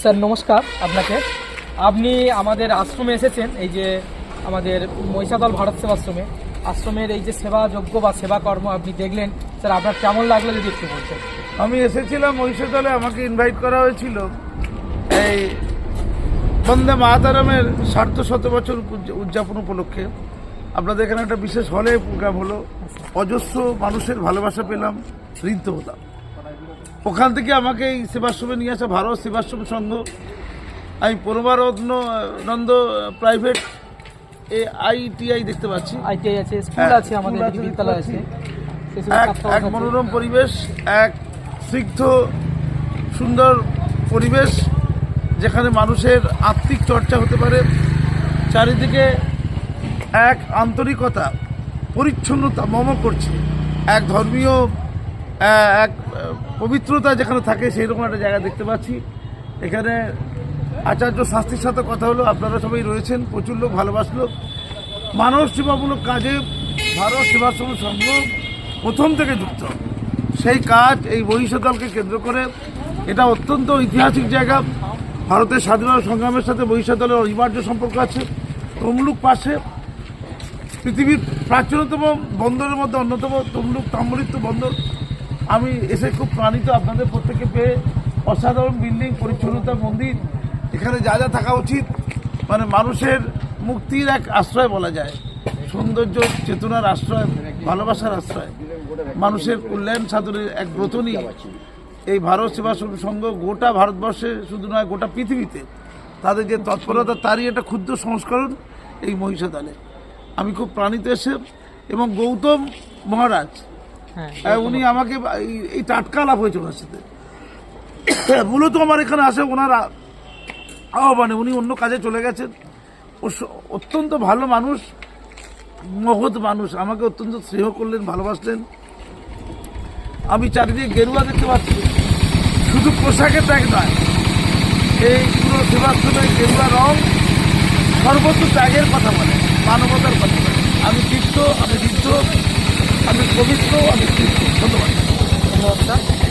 Sir, নমস্কার আপনাকে। আপনি আমাদের আশ্রমে এসেছেন, এই যে আমাদের মহিষাদল ভারত সেবাশ্রমে। আশ্রমের এই যে সেবা যোগ্য বা সেবা কর্ম আপনি দেখলেন, স্যার, আপনার কেমন লাগল যদি একটু বলতেন? আমি এসেছিলাম মহিষাদলে, আমাকে ইনভাইট করা হয়েছিল। এই বন্দে মাতারামের সার্ধ শত বছর উদযাপন উপলক্ষে। আপনাদের এখানে একটা বিশেষ হলে প্রোগ্রাম হলো। অজস্র মানুষের ভালোবাসা পেলাম ঋদ্ধ হলাম। ওখান থেকে আমাকে এই সেবাশ্রমে নিয়ে আসা ভারত সেবাশ্রম সংঘ আমি পরমারত্ন নন্দ প্রাইভেট এ আইটিআই দেখতে পাচ্ছি। আইটিআই আছে স্কুল হ্যাঁ, আছে আমাদের আছে, বিদ্যালয় আছে। এক এক মনোরম পরিবেশ এক স্নিগ্ধ সুন্দর পরিবেশ যেখানে মানুষের আত্মিক চর্চা হতে পারে। চারিদিকে এক আন্তরিকতা পরিচ্ছন্নতা মম করছে। এক ধর্মীয় এক পবিত্রতা যেখানে থাকে সেই রকম একটা জায়গা দেখতে পাচ্ছি। এখানে আচার্য শাস্তির সাথে কথা হলো, আপনারা সবাই রয়েছেন, প্রচুর লোক ভালোবাসলো মানব সেবামূলক কাজে ভারত সেবাশ্রম সংঘ প্রথম থেকে যুক্ত। সেই কাজ এই বহিষ্যদলকে কেন্দ্র করে। এটা অত্যন্ত ঐতিহাসিক জায়গা। ভারতের স্বাধীনতা সংগ্রামের সাথে বহিষ্যদলের অনিবার্য সম্পর্ক আছে। তমলুক পাশে পৃথিবীর প্রাচীনতম বন্দরের মধ্যে অন্যতম তমলুক তাম্বরিত্ব বন্দর। আমি এসে খুব প্রাণিত আপনাদের প্রত্যেকে পেয়ে অসাধারণ বিল্ডিং, পরিচ্ছন্নতা, মন্দির, এখানে যা যা থাকা উচিত মানে মানুষের মুক্তির এক আশ্রয় বলা যায়। সৌন্দর্য, চেতনার আশ্রয়, ভালোবাসার আশ্রয়, মানুষের কল্যাণ সাধনের এক ব্রত নিয়ে এই ভারত সেবা সংঘ গোটা ভারতবর্ষে শুধু নয়, গোটা পৃথিবীতে। তাদের যে তৎপরতা, তারই একটা ক্ষুদ্র সংস্করণ এই মহিষাদলে। আমি খুব প্রাণিত এসে এবং গৌতম মহারাজ উনি আমাকে এই- টাটকা লাভ হয়েছে ওনার সাথে। মূলত আমার এখানে আসে ওনার আহ্বানে। উনি অন্য কাজে চলে গেছেন। ও অত্যন্ত ভালো মানুষ মহৎ মানুষ। আমাকে অত্যন্ত স্নেহ করলেন ভালোবাসলেন। আমি চারিদিকে গেরুয়া দেখতে পাচ্ছি। শুধু পোশাকের ত্যাগ নয় এই পুরো সেবাশ্রমে গেরুয়া রং সর্বত্র ত্যাগের কথা বলে মানবতার কথা বলে। আমি তীর্থ আমি তীর্থ আমি পবিত্র আমি ধন্যবাদ ধন্যবাদ।